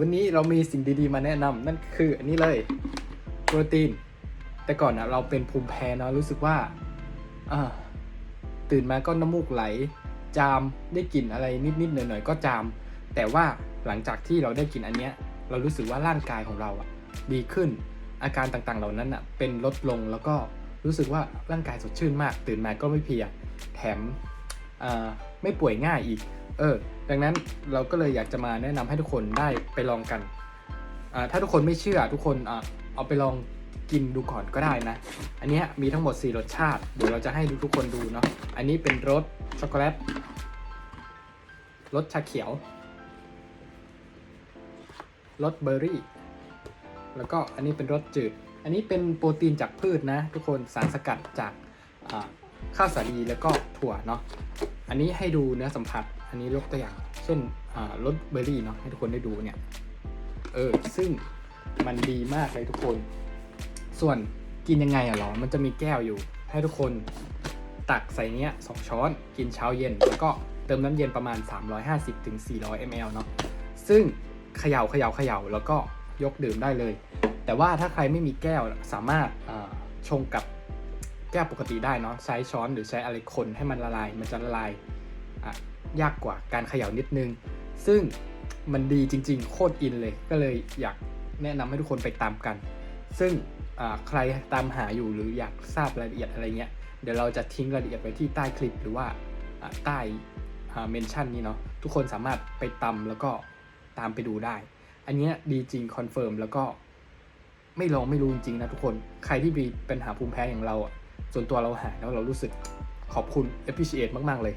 วันนี้เรามีสิ่งดีๆมาแนะนำนั่นคืออันนี้เลยโปรตีน แต่ก่อนนะเราเป็นภูมิแพ้เนาะรู้สึกว่าตื่นมาก็น้ำมูกไหล จามได้กลิ่นอะไรนิดๆหน่อยๆก็จาม แต่ว่าหลังจากที่เราได้กินอันเนี้ยเรารู้สึกว่าร่างกายของเราอะดีขึ้นอาการต่างๆเหล่านั้นอะเป็นลดลงแล้วก็รู้สึกว่าร่างกายสดชื่นมาก ตื่นมาก็ไม่เพลียแถมไม่ป่วยง่ายอีก เออ ดังนั้นเราก็เลยอยากจะมาแนะนำให้ทุกคนได้ไปลองกัน อ่า ถ้าทุกคนไม่เชื่อทุกคนอ่าเอาไปลองกินดูก่อนก็ได้นะ อันนี้มีทั้งหมด 4 รสชาติ เดี๋ยวเราจะให้ทุกคนดูเนาะ อันนี้เป็นรสช็อกโกแลต รสชาเขียว รสเบอร์รี่ แล้วก็อันนี้เป็นรสจืด อันนี้เป็นโปรตีนจากพืชนะ ทุกคน สารสกัดจากข้าวสาลีแล้วก็ถั่วเนาะ อันนี้ให้ดูเนื้อสัมผัส อันนี้ยกตัวอย่าง เช่นรสเบอร์รี่เนาะให้ทุกคนได้ดูเนี่ย เออ ซึ่งมันดีมากเลยทุกคน ส่วนกินยังไงอะหรอ มันจะมีแก้วอยู่ ให้ทุกคนตักใส่เนี้ยสองช้อน กินเช้าเย็น แล้วก็เติมน้ำเย็นประมาณ 350ถึง400 ml เนาะ ซึ่งเขย่าเขย่าเขย่าแล้วก็ยกดื่มได้เลย แต่ว่าถ้าใครไม่มีแก้วสามารถชงกับแก้วปกติได้เนาะ ใช้ช้อนหรือใช้อะไรคนให้มันละลาย มันจะละลาย ยากกว่าการเขย่านิดนึง ซึ่งมันดีจริง ๆ โคตรอินเลย ก็เลยอยากแนะนำให้ทุกคนไปตามกัน ซึ่งใครตามหาอยู่หรืออยากทราบรายละเอียดอะไรเงี้ย เดี๋ยวเราจะทิ้งรายละเอียดไว้ที่ใต้คลิปหรือว่าใต้เมนชั่นนี้เนาะ ทุกคนสามารถไปตำแล้วก็ตามไปดูได้ อันเนี้ยดีจริงคอนเฟิร์มแล้วก็ไม่ลองไม่รู้จริงๆนะทุกคน ใครที่มีปัญหาภูมิแพ้อย่างเราส่วนตัวเราหายแล้วเรารู้สึกขอบคุณ appreciate มาก ๆ เลย